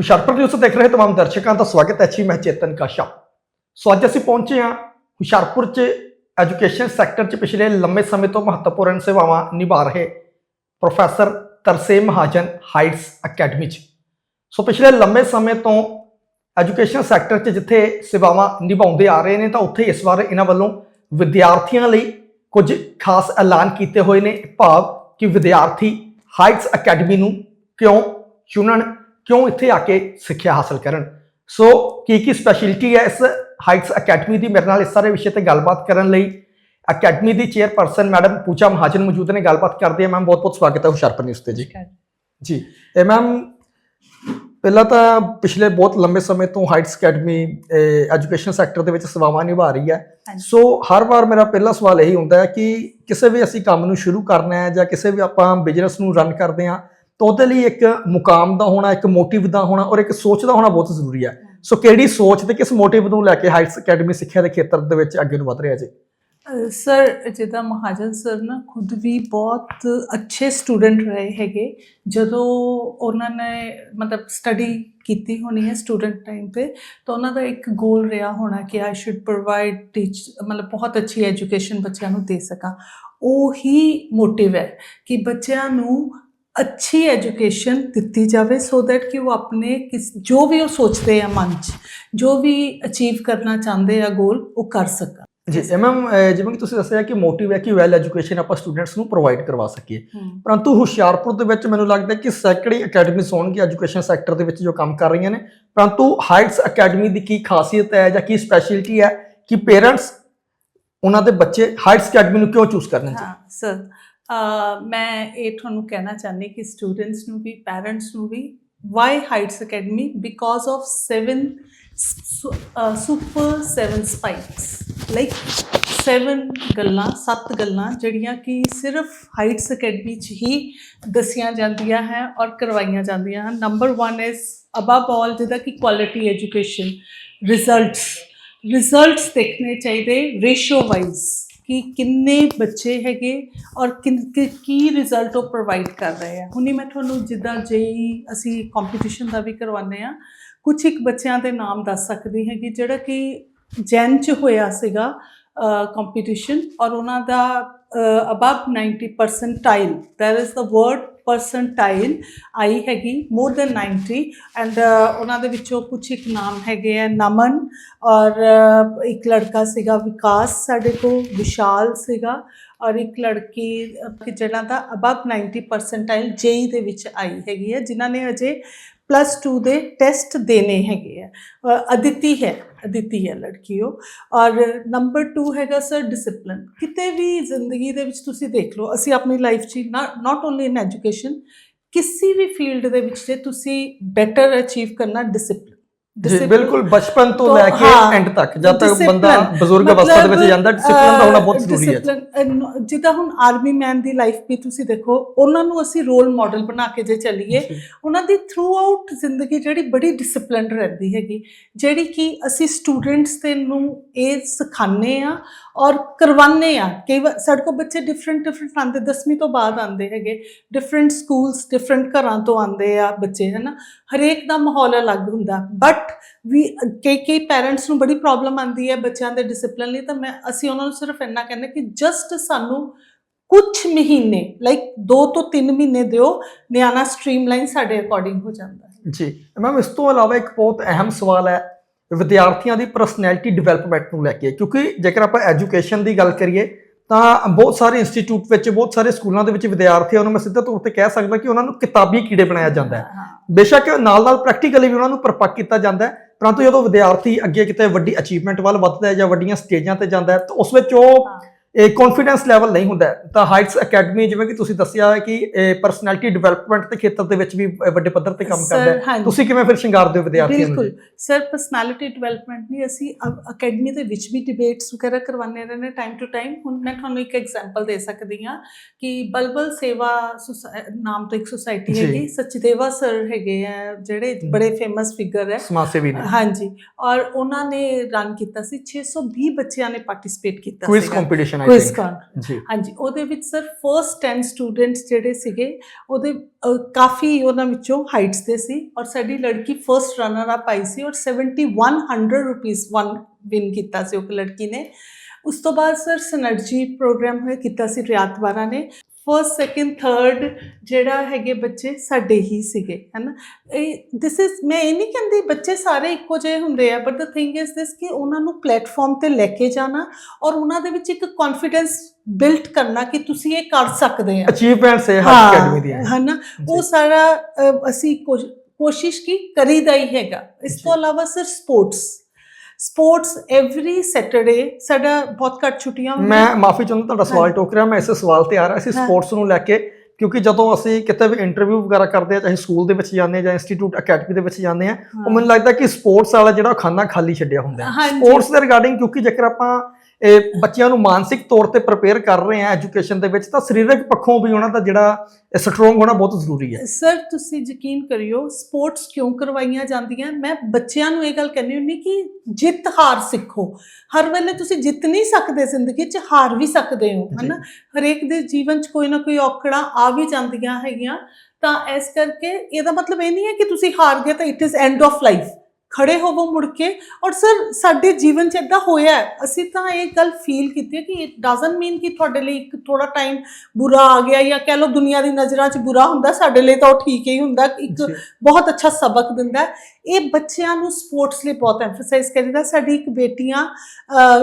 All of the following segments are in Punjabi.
ਹੁਸ਼ਿਆਰਪੁਰ ਨਿਊਜ਼ ਦੇਖ ਰਹੇ ਤਮਾਮ ਦਰਸ਼ਕਾਂ ਦਾ ਸਵਾਗਤ ਹੈ ਜੀ, ਮੈਂ ਚੇਤਨ ਕਾਸ਼ਾ। ਸੋ ਅੱਜ ਅਸੀਂ ਪਹੁੰਚੇ ਹਾਂ ਹੁਸ਼ਿਆਰਪੁਰ 'ਚ ਐਜੂਕੇਸ਼ਨ ਸੈਕਟਰ 'ਚ ਪਿਛਲੇ ਲੰਮੇ ਸਮੇਂ ਤੋਂ ਮਹੱਤਵਪੂਰਨ ਸੇਵਾਵਾਂ ਨਿਭਾ ਰਹੇ professor Tarsem Mahajan Heights academy 'ਚ। ਸੋ ਪਿਛਲੇ ਲੰਮੇ ਸਮੇਂ ਤੋਂ ਐਜੂਕੇਸ਼ਨ ਸੈਕਟਰ 'ਚ ਜਿੱਥੇ ਸੇਵਾਵਾਂ ਨਿਭਾਉਂਦੇ ਆ ਰਹੇ ਨੇ, ਤਾਂ ਉੱਥੇ ਇਸ ਵਾਰ ਇਹਨਾਂ ਵੱਲੋਂ ਵਿਦਿਆਰਥੀਆਂ ਲਈ ਕੁਝ ਖਾਸ ਐਲਾਨ ਕੀਤੇ ਹੋਏ ਨੇ। ਭਾਵ ਕਿ ਵਿਦਿਆਰਥੀ ਹਾਈਟਸ ਅਕੈਡਮੀ ਨੂੰ ਕਿਉਂ ਚੁਣਨ ਕਿਉਂ ਇੱਥੇ ਆ ਕੇ ਸਿੱਖਿਆ ਹਾਸਲ ਕਰਨ? ਸੋ ਕੀ ਕੀ ਸਪੈਸ਼ਲਿਟੀ ਹੈ ਇਸ ਹਾਈਟਸ ਅਕੈਡਮੀ ਦੀ? ਮੇਰੇ ਨਾਲ ਇਸ ਸਾਰੇ ਵਿਸ਼ੇ ਤੇ ਗੱਲਬਾਤ ਕਰਨ ਲਈ ਅਕੈਡਮੀ ਦੀ ਚੇਅਰਪਰਸਨ ਮੈਡਮ ਪੂਜਾ ਮਹਾਜਨ ਮੌਜੂਦ ਨੇ। ਗੱਲਬਾਤ ਕਰਦੇ ਹਾਂ। ਮੈਮ ਬਹੁਤ ਬਹੁਤ ਸਵਾਗਤ ਹੈ ਹੁਸ਼ਿਆਰਪੁਰ ਨਿਊਜ਼ ਤੇ ਜੀ। ਜੀ। ਇਹ ਮੈਮ ਪਹਿਲਾਂ ਤਾਂ ਪਿਛਲੇ ਬਹੁਤ ਲੰਬੇ ਸਮੇਂ ਤੋਂ ਹਾਈਟਸ ਅਕੈਡਮੀ ਐਜੂਕੇਸ਼ਨ ਸੈਕਟਰ ਦੇ ਵਿੱਚ ਸੇਵਾਵਾਂ ਨਿਭਾ ਰਹੀ ਹੈ। ਸੋ ਹਰ ਵਾਰ ਮੇਰਾ ਪਹਿਲਾ ਸਵਾਲ ਇਹੀ ਹੁੰਦਾ ਹੈ ਕਿ ਕਿਸੇ ਵੀ ਅਸੀਂ ਕੰਮ ਨੂੰ ਸ਼ੁਰੂ ਕਰਨਾ ਹੈ ਜਾਂ ਕਿਸੇ ਵੀ ਆਪਾਂ ਬਿਜ਼ਨਸ ਨੂੰ ਰਨ ਕਰਦੇ ਹਾਂ ਤਾਂ ਉਹਦੇ ਲਈ ਇੱਕ ਮੁਕਾਮ ਦਾ ਹੋਣਾ ਇੱਕ ਮੋਟਿਵ ਦਾ ਹੋਣਾ ਔਰ ਇੱਕ ਸੋਚ ਦਾ ਹੋਣਾ ਬਹੁਤ ਜ਼ਰੂਰੀ ਹੈ। ਸੋ ਕਿਹੜੀ ਸੋਚ ਤੇ ਕਿਸ ਮੋਟਿਵ ਨੂੰ ਲੈ ਕੇ ਹਾਈਟਸ ਅਕੈਡਮੀ ਸਿੱਖਿਆ ਦੇ ਖੇਤਰ ਦੇ ਵਿੱਚ ਅੱਗੇ ਨੂੰ ਵਧ ਰਿਹਾ ਜੀ? ਸਰ ਜਿੱਦਾਂ ਮਹਾਜਨ ਸਰ ਨਾ ਖੁਦ ਵੀ ਬਹੁਤ ਅੱਛੇ ਸਟੂਡੈਂਟ ਰਹੇ ਹੈਗੇ। ਜਦੋਂ ਉਹਨਾਂ ਨੇ ਮਤਲਬ ਸਟੱਡੀ ਕੀਤੀ ਹੋਣੀ ਹੈ ਸਟੂਡੈਂਟ ਟਾਈਮ ਤੇ ਤਾਂ ਉਹਨਾਂ ਦਾ ਇੱਕ ਗੋਲ ਰਿਹਾ ਹੋਣਾ ਕਿ ਆਈ ਸ਼ੁੱਡ ਪ੍ਰੋਵਾਈਡ ਟੀਚ ਮਤਲਬ ਬਹੁਤ ਅੱਛੀ ਐਜੂਕੇਸ਼ਨ ਬੱਚਿਆਂ ਨੂੰ ਦੇ ਸਕਾਂ। ਉਹ ਹੀ ਮੋਟਿਵ ਹੈ ਕਿ ਬੱਚਿਆਂ ਨੂੰ ਅੱਛੀ ਐਜੂਕੇਸ਼ਨ ਦਿੱਤੀ ਜਾਵੇ ਸੋ ਦੈਟ ਕਿ ਉਹ ਆਪਣੇ ਕਿਸ ਜੋ ਵੀ ਉਹ ਸੋਚਦੇ ਆ ਮਨ 'ਚ ਜੋ ਵੀ ਅਚੀਵ ਕਰਨਾ ਚਾਹੁੰਦੇ ਆ ਗੋਲ ਉਹ ਕਰ ਸਕਣ। ਜੀ ਮੈਮ ਜਿਵੇਂ ਕਿ ਤੁਸੀਂ ਦੱਸਿਆ ਕਿ ਮੋਟਿਵ ਹੈ ਕਿ ਵੈਲ ਐਜੂਕੇਸ਼ਨ ਆਪਾਂ ਸਟੂਡੈਂਟਸ ਨੂੰ ਪ੍ਰੋਵਾਈਡ ਕਰਵਾ ਸਕੀਏ। ਪਰੰਤੂ ਹੁਸ਼ਿਆਰਪੁਰ ਦੇ ਵਿੱਚ ਮੈਨੂੰ ਲੱਗਦਾ ਕਿ ਸੈਕੜੀ ਅਕੈਡਮੀਜ਼ ਹੋਣਗੀਆਂ ਐਜੂਕੇਸ਼ਨ ਸੈਕਟਰ ਦੇ ਵਿੱਚ ਜੋ ਕੰਮ ਕਰ ਰਹੀਆਂ ਨੇ। ਪਰੰਤੂ ਹਾਈਟਸ ਅਕੈਡਮੀ ਦੀ ਕੀ ਖਾਸੀਅਤ ਹੈ ਜਾਂ ਕੀ ਸਪੈਸ਼ਲਿਟੀ ਹੈ ਕਿ ਪੇਰੈਂਟਸ ਉਹਨਾਂ ਦੇ ਬੱਚੇ ਹਾਈਟਸ ਅਕੈਡਮੀ ਨੂੰ ਕਿਉਂ ਚੂਜ਼ ਕਰਨੇ ਹਾਂ ਸਰ ਮੈਂ ਇਹ ਤੁਹਾਨੂੰ ਕਹਿਣਾ ਚਾਹੁੰਦੀ ਕਿ ਸਟੂਡੈਂਟਸ ਨੂੰ ਵੀ ਪੈਰੈਂਟਸ ਨੂੰ ਵੀ why Heights academy because of 7 super 7 spikes like 7 ਗੱਲਾਂ, ਸੱਤ ਗੱਲਾਂ ਜਿਹੜੀਆਂ ਕਿ ਸਿਰਫ ਹਾਈਟਸ ਅਕੈਡਮੀ 'ਚ ਹੀ ਦੱਸੀਆਂ ਜਾਂਦੀਆਂ ਹੈ ਔਰ ਕਰਵਾਈਆਂ ਜਾਂਦੀਆਂ ਹਨ। ਨੰਬਰ 1 ਇਜ਼ ਅਬਵ ਆਲ ਜਿਹਦਾ ਕਿ ਕੁਆਲਿਟੀ ਐਜੂਕੇਸ਼ਨ ਰਿਜ਼ਲਟਸ ਰਿਜ਼ਲਟਸ ਦੇਖਣੇ ਚਾਹੀਦੇ ਰੇਸ਼ੋ ਵਾਈਜ਼ ਕਿ ਕਿੰਨੇ ਬੱਚੇ ਹੈਗੇ ਔਰ ਕਿ- ਕੀ ਰਿਜ਼ਲਟ ਉਹ ਪ੍ਰੋਵਾਈਡ ਕਰ ਰਹੇ ਆ। ਹੁਣੀ ਮੈਂ ਤੁਹਾਨੂੰ ਜਿੱਦਾਂ ਜੇਈ ਅਸੀਂ ਕੰਪੀਟੀਸ਼ਨ ਦਾ ਵੀ ਕਰਵਾਉਂਦੇ ਆ ਕੁਝ ਇੱਕ ਬੱਚਿਆਂ ਦੇ ਨਾਮ ਦੱਸ ਸਕਦੀ ਹੈਗੀ, ਜਿਹੜਾ ਕਿ ਜੈਨ ਚ ਹੋਇਆ ਸੀਗਾ ਕੰਪੀਟੀਸ਼ਨ ਔਰ ਉਹਨਾਂ ਦਾ above 90 percentile there is the word percentile ਆਈ ਹੈਗੀ ਮੋਰ ਦੈਨ 90 ਐਂਡ ਉਹਨਾਂ ਦੇ ਵਿੱਚੋਂ ਕੁਝ ਇੱਕ ਨਾਮ ਹੈਗੇ ਆ ਨਮਨ ਔਰ ਇੱਕ ਲੜਕਾ ਸੀਗਾ ਵਿਕਾਸ ਸਾਡੇ ਕੋਲ ਵਿਸ਼ਾਲ ਸੀਗਾ ਔਰ ਇੱਕ ਲੜਕੀ ਅ, ਕਿ ਜਿਹਨਾਂ ਦਾ ਅਬਵ 90 ਪਰਸੈਂਟਾਈਲ ਜੇਈ ਦੇ ਵਿੱਚ ਆਈ ਹੈਗੀ ਹੈ ਜਿਨ੍ਹਾਂ ਨੇ ਅਜੇ ਪਲੱਸ 2 ਦੇ ਟੈਸਟ ਦੇਣੇ ਹੈਗੇ ਆ। ਅਦਿਤੀ ਹੈ। ਅਦਿਤੀ ਹੈ ਲੜਕੀ ਉਹ ਔਰ ਨੰਬਰ 2 ਹੈਗਾ ਸਰ ਡਿਸਪਲਿਨ ਕਿਤੇ ਵੀ ਜ਼ਿੰਦਗੀ ਦੇ ਵਿੱਚ ਤੁਸੀਂ ਦੇਖ ਲਓ, ਅਸੀਂ ਆਪਣੀ ਲਾਈਫ 'ਚ ਨਾਟ ਓਨਲੀ ਇਨ ਐਜੂਕੇਸ਼ਨ ਕਿਸੇ ਵੀ ਫੀਲਡ ਦੇ ਵਿੱਚ ਜੇ ਤੁਸੀਂ ਬੈਟਰ ਅਚੀਵ ਕਰਨਾ ਡਿਸਪਲਿਨ ਜੀ ਬਿਲਕੁਲ ਬਚਪਨ ਤੋਂ ਲੈ ਕੇ ਐਂਡ ਤੱਕ ਜਦ ਤੱਕ ਬੰਦਾ ਬਜ਼ੁਰਗ ਅਵਸਥਾ ਦੇ ਵਿੱਚ ਜਾਂਦਾ ਡਿਸਪਲਿਨ ਦਾ ਹੋਣਾ ਬਹੁਤ ਜ਼ਰੂਰੀ ਹੈ। ਜਿੱਦਾਂ ਹੁਣ ਆਰਮੀ ਮੈਨ ਦੀ ਲਾਈਫ ਵੀ ਤੁਸੀਂ ਦੇਖੋ ਉਹਨਾਂ ਨੂੰ ਅਸੀਂ ਰੋਲ ਮਾਡਲ ਬਣਾ ਕੇ ਜੇ ਚੱਲੀਏ ਉਹਨਾਂ ਦੀ ਥਰੂ ਆਊਟ ਜ਼ਿੰਦਗੀ ਜਿਹੜੀ ਬੜੀ ਡਿਸਪਲਿਨਡ ਰਹਿੰਦੀ ਹੈਗੀ ਜਿਹੜੀ ਕਿ ਅਸੀਂ ਸਟੂਡੈਂਟਸ ਤੇ ਨੂੰ ਇਹ ਸਿਖਾਉਂਦੇ ਆ ਔਰ ਕਰਵਾਉਂਦੇ ਆ ਕਈ ਵਾਰ ਸਾਡੇ ਕੋਲ ਬੱਚੇ ਡਿਫਰੈਂਟ ਡਿਫਰੈਂਟ ਆਉਂਦੇ 10ਵੀਂ ਤੋਂ ਬਾਅਦ ਆਉਂਦੇ ਹੈਗੇ ਡਿਫਰੈਂਟ ਸਕੂਲਸ ਡਿਫਰੈਂਟ ਘਰਾਂ ਤੋਂ ਆਉਂਦੇ ਆ ਬੱਚੇ ਹਨਾ? ਹਰੇਕ ਦਾ ਮਾਹੌਲ ਅਲੱਗ ਹੁੰਦਾ ਬਟ ਵੀ ਕਈ ਕਈ ਪੈਰੈਂਟਸ ਨੂੰ ਬੜੀ ਪ੍ਰੋਬਲਮ ਆਉਂਦੀ ਹੈ ਬੱਚਿਆਂ ਦੇ ਡਿਸਪਲਿਨ ਲਈ, ਤਾਂ ਮੈਂ, ਅਸੀਂ ਉਹਨਾਂ ਨੂੰ ਸਿਰਫ ਇੰਨਾ ਕਹਿੰਦੇ ਕਿ ਜਸਟ ਸਾਨੂੰ ਕੁਝ ਮਹੀਨੇ ਲਾਈਕ 2 ਤੋਂ 3 ਮਹੀਨੇ ਦਿਓ, ਨਿਆਣਾ ਸਟ੍ਰੀਮਲਾਈਨ ਸਾਡੇ ਅਕੋਰਡਿੰਗ ਹੋ ਜਾਂਦਾ ਹੈ। ਜੀ, ਮੈਮ, ਇਸ ਤੋਂ ਇਲਾਵਾ ਇੱਕ ਬਹੁਤ ਅਹਿਮ ਸਵਾਲ ਹੈ, ਵਿਦਿਆਰਥੀਆਂ ਦੀ ਪਰਸਨੈਲਿਟੀ ਡਿਵੈਲਪਮੈਂਟ ਨੂੰ ਲੈ ਕੇ, ਕਿਉਂਕਿ ਜੇਕਰ ਆਪਾਂ ਐਜੂਕੇਸ਼ਨ ਦੀ ਗੱਲ ਕਰੀਏ ਤਾਂ ਬਹੁਤ ਸਾਰੇ ਇੰਸਟੀਚਿਊਟ ਵਿੱਚ ਬਹੁਤ ਸਾਰੇ ਸਕੂਲਾਂ ਦੇ ਵਿੱਚ ਵਿਦਿਆਰਥੀਆਂ ਨੂੰ ਮੈਂ ਸਿੱਧਾ ਤੌਰ ਤੇ ਕਹਿ ਸਕਦਾ ਕਿ ਉਹਨਾਂ ਨੂੰ ਕਿਤਾਬੀ ਕੀੜੇ ਬਣਾਇਆ ਜਾਂਦਾ ਹੈ ਬੇਸ਼ੱਕ ਨਾਲ ਨਾਲ ਪ੍ਰੈਕਟੀਕਲੀ ਵੀ ਉਹਨਾਂ ਨੂੰ ਪਰਪੱਕ ਕੀਤਾ ਜਾਂਦਾ ਹੈ ਪਰੰਤੂ ਜਦੋਂ ਵਿਦਿਆਰਥੀ ਅੱਗੇ ਕਿਤੇ ਵੱਡੀ ਅਚੀਵਮੈਂਟ ਵੱਲ ਵੱਧਦਾ ਹੈ ਜਾਂ ਵੱਡੀਆਂ ਸਟੇਜਾਂ ਤੇ ਜਾਂਦਾ ਹੈ ਤਾਂ ਉਸ ਵਿੱਚ ਉਹ। ਇਹ ਕੌਨਫੀਡੈਂਸ ਲੈਵਲ ਨਹੀਂ ਹੁੰਦਾ। ਤਾਂ ਹਾਈਟਸ ਅਕੈਡਮੀ ਜਿਵੇਂ ਕਿ ਤੁਸੀਂ ਦੱਸਿਆ ਹੈ ਕਿ ਪਰਸਨੈਲਿਟੀ ਡਿਵੈਲਪਮੈਂਟ ਦੇ ਖੇਤਰ ਦੇ ਵਿੱਚ ਵੀ ਵੱਡੇ ਪੱਧਰ ਤੇ ਕੰਮ ਕਰਦਾ ਹੈ। ਤੁਸੀਂ ਕਿਵੇਂ ਫਿਰ ਸ਼ਿੰਗਾਰਦੇ ਹੋ ਵਿਦਿਆਰਥੀਆਂ ਨੂੰ ਬਿਲਕੁਲ ਸਰ ਪਰਸਨੈਲਿਟੀ ਡਿਵੈਲਪਮੈਂਟ ਨਹੀਂ ਅਸੀਂ ਅਕੈਡਮੀ ਦੇ ਵਿੱਚ ਵੀ ਡਿਬੇਟਸ ਵਗੈਰਾ ਕਰਵਾਉਂਦੇ ਰਹਿੰਦੇ ਟਾਈਮ ਟੂ ਟਾਈਮ ਹੁਣ ਮੈਂ ਤੁਹਾਨੂੰ ਇੱਕ ਐਗਜ਼ਾਮਪਲ ਦੇ ਸਕਦੀ ਹਾਂ ਕਿ ਬਲਬਲ ਸੇਵਾ ਨਾਮ ਤੋਂ ਇੱਕ ਸੁਸਾਇਟੀ ਜੀ। ਹੈਗੀ ਸਚਦੇਵਾ ਸਰ ਹੈਗੇ ਆ ਜਿਹੜੇ। ਬੜੇ ਫੇਮਸ ਫਿਗਰ ਹੈ ਸਮਾਜ ਸੇਵੀ ਨੇ ਹਾਂਜੀ ਔਰ ਉਹਨਾਂ ਨੇ ਰਨ ਕੀਤਾ ਸੀ 620 ਬੱਚਿਆਂ ਨੇ ਪਾਰਟਿਸਿਪੇਟ ਕੀਤਾ ਕੁਇਜ਼ ਸੀਗਾ। Competition competition I quiz think ਕੌਨ ਜੀ ਹਾਂਜੀ ਉਹਦੇ ਵਿੱਚ ਸਰ ਫਰਸਟ 10 ਸਟੂਡੈਂਟਸ ਜਿਹੜੇ ਸੀਗੇ ਉਹਦੇ ਕਾਫੀ ਉਹਨਾਂ ਵਿੱਚੋਂ ਹਾਈਟਸ ਦੇ ਸੀ ਔਰ ਸਾਡੀ ਲੜਕੀ ਫਰਸਟ ਰਨਰ ਅਪ ਆਈ ਸੀ ਔਰ 7100 ਰੁਪੀਸ ਵਨ ਵਿਨ ਕੀਤਾ ਸੀ ਉਹ ਲੜਕੀ ਨੇ। ਉਸ ਤੋਂ ਬਾਅਦ ਸਰ ਸਿਨਰਜੀ ਪ੍ਰੋਗਰਾਮ ਹੋਇਆ ਕੀਤਾ ਸੀ ਰਿਆਤ ਬਾਰਾ ਨੇ। ਫਰਸਟ ਸੈਕਿੰਡ ਥਰਡ ਜਿਹੜਾ ਹੈਗੇ ਬੱਚੇ ਸਾਡੇ ਹੀ ਸੀਗੇ ਹੈਨਾ? ਇਹ ਦਿਸ ਇਜ਼ ਮੈਂ ਇਹ ਨਹੀਂ ਕਹਿੰਦੀ ਬੱਚੇ ਸਾਰੇ ਇੱਕੋ ਜਿਹੇ ਹੁੰਦੇ ਆ but the thing is this ਕਿ ਉਹਨਾਂ ਨੂੰ ਪਲੇਟਫਾਰਮ ਤੇ ਲੈ ਕੇ ਜਾਣਾ ਔਰ ਉਹਨਾਂ ਦੇ ਵਿੱਚ ਇੱਕ ਕੌਨਫੀਡੈਂਸ ਬਿਲਟ ਕਰਨਾ ਕਿ ਤੁਸੀਂ ਇਹ ਕਰ ਸਕਦੇ ਆ। ਅਚੀਵਮੈਂਟਸ ਹੈ ਹਰ ਹਾਂ, ਅਕੈਡਮੀ ਦੀਆਂ ਹਨਾ। ਉਹ ਸਾਰਾ ਅਸੀਂ ਕੋਸ਼- ਕੋਸ਼ਿਸ਼ ਕੀ ਕਰੀਦਾ ਹੀ ਹੈਗਾ। ਇਸ ਤੋਂ। ਇਲਾਵਾ sir sports sports every Saturday ਸਾਡਾ ਬਹੁਤ ਘੱਟ ਛੁੱਟੀਆਂ ਹੁੰਦੀਆਂ ਮੈਂ ਮਾਫੀ ਚਾਹੁੰਦਾ ਤੁਹਾਡਾ ਸਵਾਲ। ਟੋਕ ਰਿਹਾ ਮੈਂ ਇਸੇ ਸਵਾਲ ਤੇ ਆ ਰਿਹਾ ਸੀ। ਸਪੋਰਟਸ ਨੂੰ ਲੈ ਕੇ ਕਿਉਂਕਿ ਜਦੋਂ ਅਸੀਂ ਕਿਤੇ ਵੀ ਇੰਟਰਵਿਊ ਵਗੈਰਾ ਕਰਦੇ ਆ ਚਾਹੇ ਸਕੂਲ ਦੇ ਵਿੱਚ ਜਾਂਦੇ ਆ ਜਾਂ ਇੰਸਟੀਚਿਊਟ ਅਕੈਡਮੀ ਦੇ ਵਿੱਚ ਜਾਂਦੇ ਆ ਉਹ ਮੈਨੂੰ ਲੱਗਦਾ ਕਿ ਸਪੋਰਟਸ ਵਾਲਾ ਜਿਹੜਾ ਖਾਨਾ ਖਾਲੀ ਛੱਡਿਆ ਹੁੰਦਾ ਹੈ। ਸਪੋਰਟਸ ਦੇ ਰਿਗਾਰਡਿੰਗ ਕਿਉਂਕਿ ਜੇਕਰ ਆਪਾਂ ਇਹ ਬੱਚਿਆਂ ਨੂੰ ਮਾਨਸਿਕ ਤੌਰ ਤੇ ਪ੍ਰਪੇਅਰ ਕਰ ਰਹੇ ਆ ਐਜੂਕੇਸ਼ਨ ਦੇ ਵਿੱਚ ਤਾਂ ਸਰੀਰਕ ਪੱਖੋਂ ਵੀ ਉਹਨਾਂ ਦਾ ਜਿਹੜਾ ਸਟਰੋਂਗ ਹੋਣਾ ਬਹੁਤ ਜ਼ਰੂਰੀ ਹੈ। ਸਰ ਤੁਸੀਂ ਯਕੀਨ ਕਰਿਓ ਸਪੋਰਟਸ ਕਿਉਂ ਕਰਵਾਈਆਂ ਜਾਂਦੀਆਂ? ਮੈਂ ਬੱਚਿਆਂ ਨੂੰ ਇਹ ਗੱਲ ਕਹਿੰਦੀ ਹੁੰਦੀ ਕਿ ਜਿੱਤ ਹਾਰ ਸਿੱਖੋ। ਹਰ ਵੇਲੇ ਤੁਸੀਂ ਜਿੱਤ ਨਹੀਂ ਸਕਦੇ ਜ਼ਿੰਦਗੀ 'ਚ ਹਾਰ ਵੀ ਸਕਦੇ ਹੋ। ਹਨਾ? ਹਰੇਕ ਦੇ ਜੀਵਨ 'ਚ ਕੋਈ ਨਾ ਕੋਈ ਔਕੜਾਂ ਆ ਵੀ ਜਾਂਦੀਆਂ ਹੈਗੀਆਂ। ਤਾਂ ਇਸ ਕਰਕੇ ਇਹਦਾ ਮਤਲਬ ਇਹ ਨਹੀਂ ਹੈ ਕਿ ਤੁਸੀਂ ਹਾਰ ਗਏ ਤਾਂ it is end of life ਖੜੇ ਹੋਵੋ ਮੁੜ ਕੇ ਔਰ ਸਰ ਸਾਡੇ ਜੀਵਨ 'ਚ ਇਦਾਂ ਹੋਇਆ। ਅਸੀਂ ਤਾਂ ਇਹ ਗੱਲ ਫੀਲ ਕੀਤੀ ਹੈ ਕਿ ਇਟ ਡਸਨਟ ਮੀਨ ਕਿ ਤੁਹਾਡੇ ਲਈ ਇੱਕ ਥੋੜਾ ਟਾਈਮ ਬੁਰਾ ਆ ਗਿਆ ਜਾਂ ਕਹਿ ਲਓ ਦੁਨੀਆ ਦੀ ਨਜ਼ਰਾਂ 'ਚ ਬੁਰਾ ਹੁੰਦਾ ਸਾਡੇ ਲਈ ਤਾਂ ਉਹ ਠੀਕ ਹੀ ਹੁੰਦਾ ਇੱਕ। ਬਹੁਤ ਅੱਛਾ ਸਬਕ ਦਿੰਦਾ। ਇਹ ਬੱਚਿਆਂ ਨੂੰ ਸਪੋਰਟਸ ਲਈ ਬਹੁਤ ਐਮਫਸਾਈਜ਼ ਕਰੀਦਾ ਸਾਡੀ ਇੱਕ ਬੇਟੀਆਂ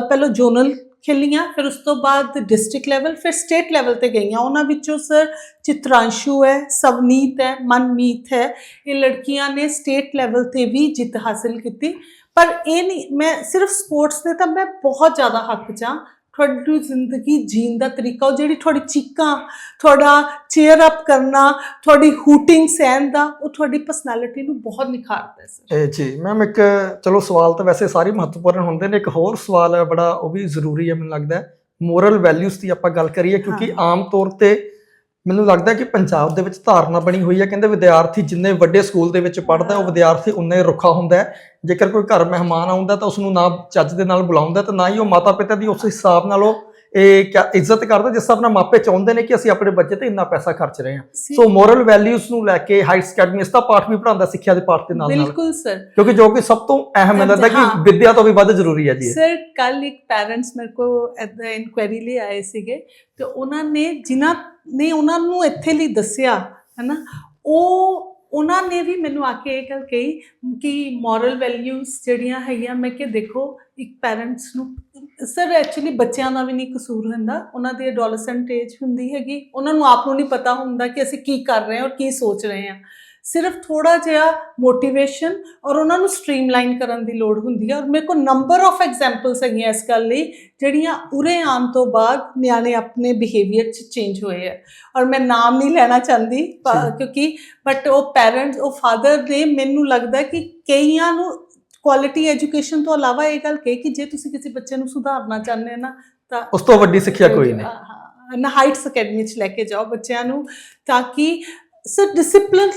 ਪਹਿਲਾਂ ਜ਼ੋਨਲ ਖੇਲੀਆਂ, ਫਿਰ ਉਸ ਤੋਂ ਬਾਅਦ ਡਿਸਟ੍ਰਿਕਟ ਲੈਵਲ ਫਿਰ ਸਟੇਟ ਲੈਵਲ ਤੇ ਗਈਆਂ। ਉਹਨਾਂ ਵਿੱਚੋਂ ਸਰ ਚਿਤਰਾਂਸ਼ੂ ਹੈ, ਸਵਨੀਤ ਹੈ, ਮਨਮੀਤ ਹੈ। ਇਹ ਲੜਕੀਆਂ ਨੇ ਸਟੇਟ ਲੈਵਲ ਤੇ ਵੀ ਜਿੱਤ ਹਾਸਲ ਕੀਤੀ। ਪਰ ਇਹ ਨਹੀਂ, ਮੈਂ ਸਿਰਫ ਸਪੋਰਟਸ ਦੇ ਤਾਂ ਮੈਂ ਬਹੁਤ ਜ਼ਿਆਦਾ ਹੱਕ ਚਾਂ ਤੁਹਾਡੀ ਜ਼ਿੰਦਗੀ ਜੀਣ ਦਾ ਤਰੀਕਾ ਉਹ ਜਿਹੜੀ ਤੁਹਾਡੀ ਚੀਕਾਂ ਤੁਹਾਡਾ ਚੇਅਰ ਅਪ ਕਰਨਾ ਤੁਹਾਡੀ ਹੂਟਿੰਗ ਸਹਿਣ ਦਾ ਉਹ ਤੁਹਾਡੀ ਪਰਸਨੈਲਿਟੀ ਨੂੰ ਬਹੁਤ ਨਿਖਾਰਦਾ ਹੈ ਸਰ ਜੀ ਮੈਮ ਇੱਕ ਚਲੋ ਸਵਾਲ ਤਾਂ ਵੈਸੇ ਸਾਰੇ ਮਹੱਤਵਪੂਰਨ ਹੁੰਦੇ ਨੇ ਇੱਕ ਹੋਰ ਸਵਾਲ ਹੈ ਬੜਾ ਉਹ ਵੀ ਜ਼ਰੂਰੀ ਹੈ ਮੈਨੂੰ ਲੱਗਦਾ ਮੋਰਲ ਵੈਲਿਊਜ਼ ਦੀ ਆਪਾਂ ਗੱਲ ਕਰੀਏ ਕਿਉਂਕਿ। ਆਮ ਤੌਰ ਤੇ ਮੈਨੂੰ ਲੱਗਦਾ ਕਿ ਪੰਜਾਬ ਦੇ ਵਿੱਚ ਧਾਰਨਾ ਬਣੀ ਹੋਈ ਹੈ। ਕਹਿੰਦੇ ਵਿਦਿਆਰਥੀ ਜਿੰਨੇ ਵੱਡੇ ਸਕੂਲ ਦੇ ਵਿੱਚ ਪੜ੍ਹਦਾ ਉਹ ਵਿਦਿਆਰਥੀ ਉਨਾ ਹੀ ਰੁੱਖਾ ਹੁੰਦਾ ਹੈ। ਜੇਕਰ ਕੋਈ ਘਰ ਮਹਿਮਾਨ ਆਉਂਦਾ ਤਾਂ ਉਸ ਨੂੰ ਨਾ ਚੱਜ ਦੇ ਨਾਲ ਬੁਲਾਉਂਦਾ ਤੇ ਨਾ ਹੀ ਉਹ ਮਾਤਾ ਪਿਤਾ ਦੀ ਉਸ ਹਿਸਾਬ ਨਾਲ ਉਹ ਇਹ ਕਿਆ ਇੱਜ਼ਤ ਕਰਦਾ ਜਿਸ ਨਾਲ ਮਾਪੇ ਚਾਹੁੰਦੇ ਨੇ ਕਿ ਅਸੀਂ ਆਪਣੇ ਬੱਚੇ ਤੇ ਇੰਨਾ ਪੈਸਾ ਖਰਚ ਰਹੇ ਹਾਂ ਸੋ ਮੋਰਲ ਵੈਲਿਊਜ਼ ਨੂੰ ਲੈ ਕੇ ਹਾਈਟਸ ਅਕੈਡਮੀ ਇਸ ਦਾ ਪਾਠ ਵੀ ਪੜਾਉਂਦਾ ਸਿੱਖਿਆ ਦੇ ਪਾਠ ਦੇ ਨਾਲ ਨਾਲ ਬਿਲਕੁਲ ਸਰ ਕਿਉਂਕਿ ਜੋ ਕਿ ਸਭ ਤੋਂ ਅਹਿਮ ਮੈਨੂੰ ਲੱਗਦਾ ਕਿ ਹਾਂ। ਵਿਦਿਆ ਤੋਂ ਵੀ ਵੱਧ ਜ਼ਰੂਰੀ ਹੈ ਜੀ। ਸਰ ਕੱਲ ਇੱਕ ਪੈਰੈਂਟਸ ਮੇਰੇ ਕੋ ਐਦਾਂ ਇਨਕੁਆਇਰੀ ਲਈ ਆਏ ਸੀਗੇ ਤੇ ਉਹਨਾਂ ਨੇ ਜਿਨ੍ਹਾਂ ਨੇ ਉਹਨਾਂ ਨੂੰ ਇੱਥੇ ਲਈ ਦੱਸਿਆ ਹੈਨਾ ਉਹ ਉਹਨਾਂ ਨੇ ਵੀ ਮੈਨੂੰ ਆ ਕੇ ਇਹ ਗੱਲ ਕਹੀ ਕਿ ਮੋਰਲ ਵੈਲਿਊਜ਼ ਜਿਹੜੀਆਂ ਹੈਗੀਆਂ, ਮੈਂ ਕਿ ਦੇਖੋ, ਇੱਕ ਪੈਰੈਂਟਸ ਨੂੰ ਸਰ ਐਕਚੁਅਲੀ ਬੱਚਿਆਂ ਦਾ ਵੀ ਨਹੀਂ ਕਸੂਰ ਹੁੰਦਾ। ਉਹਨਾਂ ਦੀ ਐਡੋਲਸੈਂਟ ਏਜ ਹੁੰਦੀ ਹੈਗੀ। ਉਹਨਾਂ ਨੂੰ ਆਪ ਨੂੰ ਨਹੀਂ ਪਤਾ ਹੁੰਦਾ ਕਿ ਅਸੀਂ ਕੀ ਕਰ ਰਹੇ ਹਾਂ ਔਰ ਕੀ ਸੋਚ ਰਹੇ ਹਾਂ। ਸਿਰਫ ਥੋੜਾ ਜਿਹਾ ਮੋਟੀਵੇਸ਼ਨ ਔਰ ਉਹਨਾਂ ਨੂੰ ਸਟ੍ਰੀਮਲਾਈਨ ਕਰਨ ਦੀ ਲੋੜ ਹੁੰਦੀ ਹੈ। ਔਰ ਮੇਰੇ ਕੋਲ ਨੰਬਰ ਆਫ ਐਗਜ਼ਾਮਪਲਸ ਹੈਗੀਆਂ ਇਸ ਗੱਲ ਲਈ ਜਿਹੜੀਆਂ ਉਰੇ ਆਉਣ ਤੋਂ ਬਾਅਦ ਨਿਆਣੇ ਆਪਣੇ ਬਿਹੇਵੀਅਰ 'ਚ ਚੇਂਜ ਹੋਏ ਹੈ। ਔਰ ਮੈਂ ਨਾਮ ਨਹੀਂ ਲੈਣਾ ਚਾਹੁੰਦੀ ਕਿਉਂਕਿ ਬਟ ਉਹ ਪੈਰੈਂਟਸ ਉਹ ਫਾਦਰ ਨੇ ਮੈਨੂੰ ਲੱਗਦਾ ਕਿ ਕਈਆਂ ਨੂੰ ਕੁਆਲਿਟੀ ਐਜੂਕੇਸ਼ਨ ਤੋਂ ਇਲਾਵਾ ਇਹ ਗੱਲ ਕਹੀ ਕਿ ਜੇ ਤੁਸੀਂ ਕਿਸੇ ਬੱਚੇ ਨੂੰ ਸੁਧਾਰਨਾ ਚਾਹੁੰਦੇ ਹੋ ਨਾ ਤਾਂ ਉਸ ਤੋਂ ਵੱਡੀ ਸਿੱਖਿਆ ਕੋਈ ਨਹੀਂ। ਨਾ ਹਾਈਟਸ ਅਕੈਡਮੀ 'ਚ ਲੈ ਕੇ ਜਾਓ ਬੱਚਿਆਂ ਨੂੰ ਤਾਂ ਕਿ ਸਰ ਡਿਸਪਲਿਨ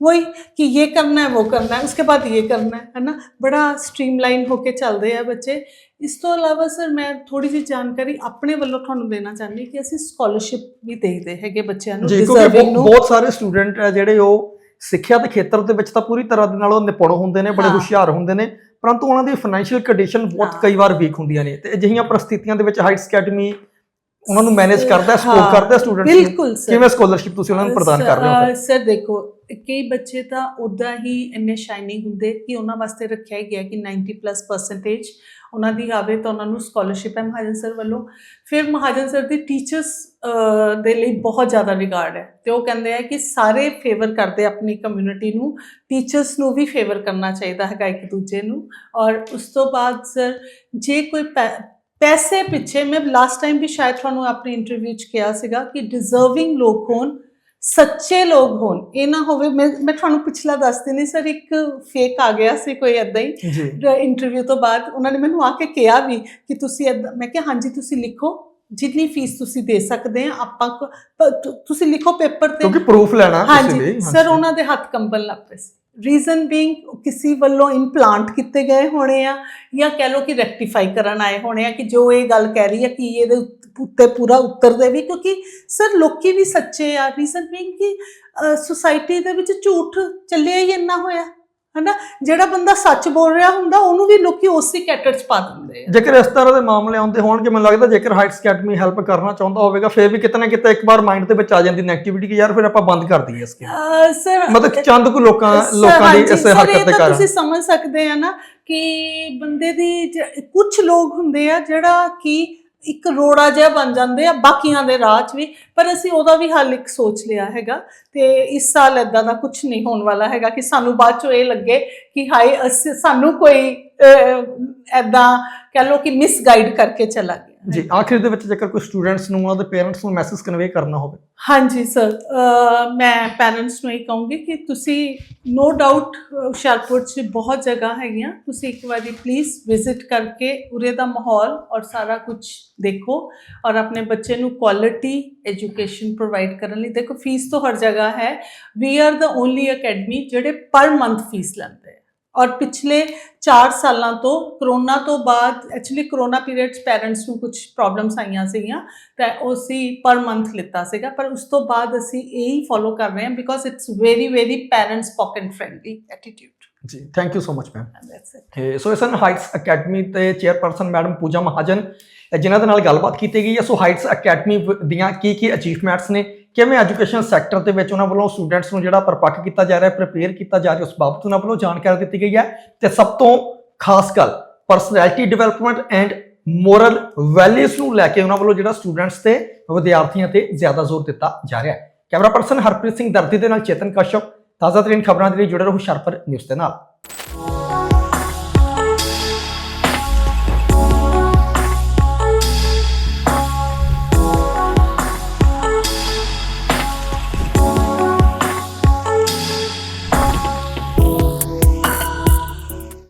वही कि ये करना है वो करना है उसके बाद ये करना है है ना बड़ा स्ट्रीमलाइन होके ਚੱਲਦੇ ਆ ਬੱਚੇ ਇਸ ਤੋਂ ਇਲਾਵਾ ਸਰ ਮੈਂ ਥੋੜੀ ਜਿਹੀ ਜਾਣਕਾਰੀ ਆਪਣੇ ਵੱਲੋਂ ਤੁਹਾਨੂੰ ਦੇਣਾ ਚਾਹੁੰਦੀ ਕਿ ਅਸੀਂ ਸਕਾਲਰਸ਼ਿਪ ਵੀ ਦੇਈਦੇ ਹੈਗੇ ਬੱਚਿਆਂ ਨੂੰ ਜੀ ਕਿਉਂਕਿ deserving ਬਹੁ- ਨੂੰ ਬਹੁਤ ਸਾਰੇ ਸਟੂਡੈਂਟ ਹੈ ਜਿਹੜੇ ਉਹ ਸਿੱਖਿਆ ਦੇ ਖੇਤਰ ਦੇ ਵਿੱਚ ਤਾਂ ਪੂਰੀ ਤਰ੍ਹਾਂ ਦੇ ਨਾਲ ਉਹ ਨਿਪੁੰਨ ਹੁੰਦੇ ਨੇ ਬੜੇ ਹਾਂ। ਹੁਸ਼ਿਆਰ ਹੁੰਦੇ ਨੇ ਪਰੰਤੂ ਉਹਨਾਂ ਦੀ ਫਾਈਨੈਂਸ਼ੀਅਲ ਕੰਡੀਸ਼ਨ ਬਹੁਤ ਹਾਂ। ਕਈ ਵਾਰ ਵੀਕ ਹੁੰਦੀਆਂ ਨੇ ਤੇ ਅਜਿਹੀਆਂ ਪ੍ਰਸਥਿਤੀਆਂ ਦੇ ਵਿੱਚ ਹਾਈਟਸ ਅਕੈਡਮੀ ਉਹਨਾਂ ਨੂੰ ਮੈਨੇਜ ਕਰਦਾ ਹਾਂ, ਸਪੋਰਟ ਕਰਦਾ ਸਟੂਡੈਂਟਸ ਨੂੰ। ਬਿਲਕੁਲ ਸਰ ਕਿਵੇਂ ਸਕਾਲਰਸ਼ਿਪ ਤੁਸੀਂ ਉਹਨਾਂ ਨੂੰ ਪ੍ਰਦਾਨ ਕਰ ਰਹੇ ਹੋ ਸਰ ਦੇਖੋ ਕਈ ਬੱਚੇ ਤਾਂ ਉਦਾਂ ਹੀ ਇੰਨੇ ਸ਼ਾਈਨਿੰਗ ਹੁੰਦੇ ਕਿ ਉਹਨਾਂ ਵਾਸਤੇ ਰੱਖਿਆ ਗਿਆ ਕਿ 90 ਪਲੱਸ ਪਰਸੈਂਟੇਜ ਉਹਨਾਂ ਦੀ ਆਵੇ ਤਾਂ ਉਹਨਾਂ ਨੂੰ ਸਕਾਲਰਸ਼ਿਪ ਹੈ ਮਹਾਜਨ ਸਰ ਵੱਲੋਂ। ਫਿਰ ਮਹਾਜਨ ਸਰ ਦੀ ਟੀਚਰਸ ਦੇ ਲਈ ਬਹੁਤ ਜ਼ਿਆਦਾ ਰਿਗਾਰਡ ਹੈ ਤੇ ਉਹ ਕਹਿੰਦੇ ਆ ਕਿ ਸਾਰੇ ਫੇਵਰ ਕਰਦੇ ਆਪਣੀ ਕਮਿਊਨਿਟੀ ਨੂੰ ਟੀਚਰਸ ਨੂੰ ਵੀ ਫੇਵਰ ਕਰਨਾ ਚਾਹੀਦਾ ਹੈਗਾ ਇੱਕ ਦੂਜੇ ਨੂੰ। ਔਰ ਉਸ ਤੋਂ ਬਾਅਦ ਸਰ ਜੇ ਕੋਈ ਪੈਸੇ ਪਿੱਛੇ ਮੈਂ ਲਾਸਟ ਟਾਈਮ ਵੀ ਸ਼ਾਇਦ ਤੁਹਾਨੂੰ ਆਪਣੀ ਇੰਟਰਵਿਊ 'ਚ ਕਿਹਾ ਸੀਗਾ ਕਿ ਡਿਜ਼ਰਵਿੰਗ ਲੋਕ ਹੋਣ ਸੱਚੇ ਲੋਕ ਹੋਣ ਇਹ ਨਾ ਹੋਵੇ ਮੈਂ ਮੈਂ ਤੁਹਾਨੂੰ ਪਿਛਲਾ ਦੱਸਦੀ ਨਹੀਂ ਸਰ ਇੱਕ ਫੇਕ ਆ ਗਿਆ ਸੀ ਕੋਈ ਐਦਾਂ ਹੀ ਇੰਟਰਵਿਊ ਤੋਂ ਬਾਅਦ ਉਹਨਾਂ ਨੇ ਮੈਨੂੰ ਆ ਕੇ ਕਿਹਾ ਵੀ ਕਿ ਤੁਸੀਂ ਮੈਂ ਕਿਹਾ ਹਾਂਜੀ ਤੁਸੀਂ ਲਿਖੋ ਜਿੰਨੀ ਫੀਸ ਤੁਸੀਂ ਦੇ ਸਕਦੇ ਆ ਆਪਾਂ ਤੁਸੀਂ ਲਿਖੋ ਪੇਪਰ ਤੇ। ਕਿਉਂਕਿ ਪ੍ਰੂਫ ਲੈਣਾ ਤੁਸੀਂ ਹਾਂਜੀ ਸਰ ਉਹਨਾਂ ਦੇ ਹੱਥ ਕੰਬਣ ਲੱਗ ਪਏ ਰੀਜ਼ਨ ਬੀਇੰਗ ਕਿਸੇ ਵੱਲੋਂ ਇੰਪਲਾਂਟ ਕੀਤੇ ਗਏ ਹੋਣੇ ਆ ਜਾਂ ਕਹਿ ਲਓ ਕਿ ਰੈਕਟੀਫਾਈ ਕਰਨ ਆਏ ਹੋਣੇ ਆ ਕਿ ਜੋ ਇਹ ਗੱਲ ਕਹਿ ਰਹੀ ਹੈ ਕਿ ਇਹਦੇ ਉੱਤੇ ਪੂਰਾ ਉੱਤਰ ਦੇਵੇ, ਕਿਉਂਕਿ ਸਰ ਲੋਕੀ ਵੀ ਸੱਚੇ ਆ ਰੀਜ਼ਨ ਬੀਇੰਗ ਕਿ ਸੁਸਾਇਟੀ ਦੇ ਵਿੱਚ ਝੂਠ ਚੱਲਿਆ ਹੀ ਇੰਨਾ ਹੋਇਆ। ਹਨਾ? ਜਿਹੜਾ ਬੰਦਾ ਸੱਚ ਬੋਲ ਰਿਹਾ ਹੁੰਦਾ ਉਹਨੂੰ ਵੀ ਲੋਕੀ ਉਸੇ ਕੈਟਰ 'ਚ ਪਾ ਦਿੰਦੇ ਆ। ਜੇਕਰ ਇਸ ਤਰ੍ਹਾਂ ਦੇ ਮਾਮਲੇ ਆਉਂਦੇ ਹੋਣਗੇ ਮੈਨੂੰ ਲੱਗਦਾ ਜੇਕਰ ਹਾਈਟਸ ਅਕੈਡਮੀ ਹੈਲਪ ਕਰਨਾ ਚਾਹੁੰਦਾ ਹੋਵੇਗਾ ਫਿਰ ਵੀ ਕਿਤੇ ਨਾ ਕਿਤੇ ਇੱਕ ਵਾਰ ਮਾਈਂਡ ਦੇ ਵਿੱਚ ਆ ਜਾਂਦੀ ਨੈਗੇਟਿਵਿਟੀ ਕਿ ਯਾਰ ਫਿਰ ਆਪਾਂ ਬੰਦ ਕਰ ਦਈਏ ਇਸ ਸਰ ਮਤਲਬ ਚੰਦ ਕੁ ਲੋਕਾਂ ਲੋਕਾਂ ਦੀ ਇਸ ਹਰਕਤ ਦੇ ਕਾਰਨ। ਤੁਸੀਂ ਸਮਝ ਸਕਦੇ ਆ ਨਾ ਕਿ ਬੰਦੇ ਦੀ ਕੁਝ ਲੋਕ ਹੁੰਦੇ ਆ ਜਿਹੜਾ ਕਿ ਇੱਕ ਰੋੜਾ ਜਿਹਾ ਬਣ ਜਾਂਦੇ ਆ ਬਾਕੀਆਂ ਦੇ ਰਾਹ 'ਚ ਵੀ, ਪਰ ਅਸੀਂ ਉਹਦਾ ਵੀ ਹੱਲ ਇੱਕ ਸੋਚ ਲਿਆ ਹੈਗਾ ਤੇ ਇਸ ਸਾਲ ਇਦਾਂ ਦਾ ਕੁਝ ਨਹੀਂ ਹੋਣ ਵਾਲਾ ਹੈਗਾ ਕਿ ਸਾਨੂੰ ਬਾਅਦ 'ਚੋਂ ਇਹ ਲੱਗੇ ਕਿ ਹਾਏ, ਅਸੀਂ, ਸਾਨੂੰ ਕੋਈ ਐਦਾਂ ਕਹਿ ਲਓ ਕਿ ਮਿਸਗਾਈਡ ਕਰਕੇ ਚਲਾ ਗਿਆ। ਜੀ ਆਖਿਰ ਦੇ ਵਿੱਚ ਜੇਕਰ ਕੋਈ ਸਟੂਡੈਂਟਸ ਨੂੰ ਉਹਨਾਂ ਦੇ ਪੇਰੈਂਟਸ ਨੂੰ ਮੈਸੇਜ ਕਨਵੇ ਕਰਨਾ ਹੋਵੇ। ਹਾਂਜੀ ਸਰ ਮੈਂ ਪੈਰੈਂਟਸ ਨੂੰ ਇਹ ਕਹੂੰਗੀ ਕਿ ਤੁਸੀਂ ਨੋ ਡਾਊਟ ਹੁਸ਼ਿਆਰਪੁਰ 'ਚ ਬਹੁਤ ਜਗ੍ਹਾ ਹੈਗੀਆਂ। ਤੁਸੀਂ ਇੱਕ ਵਾਰੀ ਪਲੀਜ਼ ਵਿਜ਼ਿਟ ਕਰਕੇ ਉਰੇ ਦਾ ਮਾਹੌਲ ਔਰ ਸਾਰਾ ਕੁਝ ਦੇਖੋ ਔਰ ਆਪਣੇ ਬੱਚੇ ਨੂੰ ਕੁਆਲਿਟੀ ਐਜੂਕੇਸ਼ਨ ਪ੍ਰੋਵਾਈਡ ਕਰਨ ਲਈ। ਦੇਖੋ ਫੀਸ ਤਾਂ ਹਰ ਜਗ੍ਹਾ ਹੈ। We are the only academy ਜਿਹੜੇ ਪਰ ਮੰਥ ਫੀਸ ਲੈਂਦੇ ਔਰ ਪਿਛਲੇ 4 ਸਾਲਾਂ ਤੋਂ ਕਰੋਨਾ ਤੋਂ ਬਾਅਦ ਐਕਚੁਅਲੀ ਕਰੋਨਾ ਪੀਰੀਅਡ 'ਚ ਪੈਰੈਂਟਸ ਨੂੰ ਕੁਝ ਪ੍ਰੋਬਲਮਸ ਆਈਆਂ ਸੀਗੀਆਂ ਤਾਂ ਉਹ ਸੀ ਪਰ ਮੰਥ ਲਿੱਤਾ ਸੀਗਾ ਪਰ ਉਸ ਤੋਂ ਬਾਅਦ ਅਸੀਂ ਇਹ ਹੀ ਫੋਲੋ ਕਰ ਰਹੇ ਹਾਂ because it's very very parents pocket friendly attitude ਜੀ thank you so much ma'am so ਇਸ ਹਨ ਹਾਈਟਸ ਅਕੈਡਮੀ ਤੇ ਚੇਅਰਪਰਸਨ ਮੈਡਮ ਪੂਜਾ ਮਹਾਜਨ ਜਿਨ੍ਹਾਂ ਦੇ ਨਾਲ ਗੱਲਬਾਤ ਕੀਤੀ ਗਈ ਹੈ ਸੋ ਹਾਈਟਸ ਅਕੈਡਮੀ ਦੀਆਂ ਕੀ ਕੀ ਅਚੀਵਮੈਂਟਸ ਨੇ? ਕਿਵੇਂ ਐਜੂਕੇਸ਼ਨ ਸੈਕਟਰ ਦੇ ਵਿੱਚ ਉਹਨਾਂ ਵੱਲੋਂ ਸਟੂਡੈਂਟਸ ਨੂੰ ਜਿਹੜਾ ਪਰਪੱਕ ਕੀਤਾ ਜਾ ਰਿਹਾ ਹੈ ਪ੍ਰਿਪੇਅਰ ਕੀਤਾ ਜਾ ਰਿਹਾ, ਉਸ ਬਾਬਤ ਉਹਨਾਂ ਵੱਲੋਂ ਜਾਣਕਾਰੀ ਦਿੱਤੀ ਗਈ ਹੈ। ਤੇ ਸਭ ਤੋਂ ਖਾਸ ਗੱਲ personality development and moral values ਨੂੰ ਲੈ ਕੇ ਉਹਨਾਂ ਵੱਲੋਂ ਜਿਹੜਾ ਸਟੂਡੈਂਟਸ ਤੇ ਵਿਦਿਆਰਥੀਆਂ ਤੇ ਜ਼ਿਆਦਾ ਜ਼ੋਰ ਦਿੱਤਾ ਜਾ ਰਿਹਾ ਹੈ। ਕੈਮਰਾ ਪਰਸਨ ਹਰਪ੍ਰੀਤ ਸਿੰਘ ਦਰਦੀ ਦੇ ਨਾਲ ਚੇਤਨ ਕਸ਼ਪ ਤਾਜ਼ਾ ਤਰੀਨ ਖਬਰਾਂ ਦੇ ਲਈ ਜੁੜੇ ਰਹੋ ਹੁਸ਼ਿਆਰਪੁਰ ਨਿਊਜ਼ ਦੇ ਨਾਲ।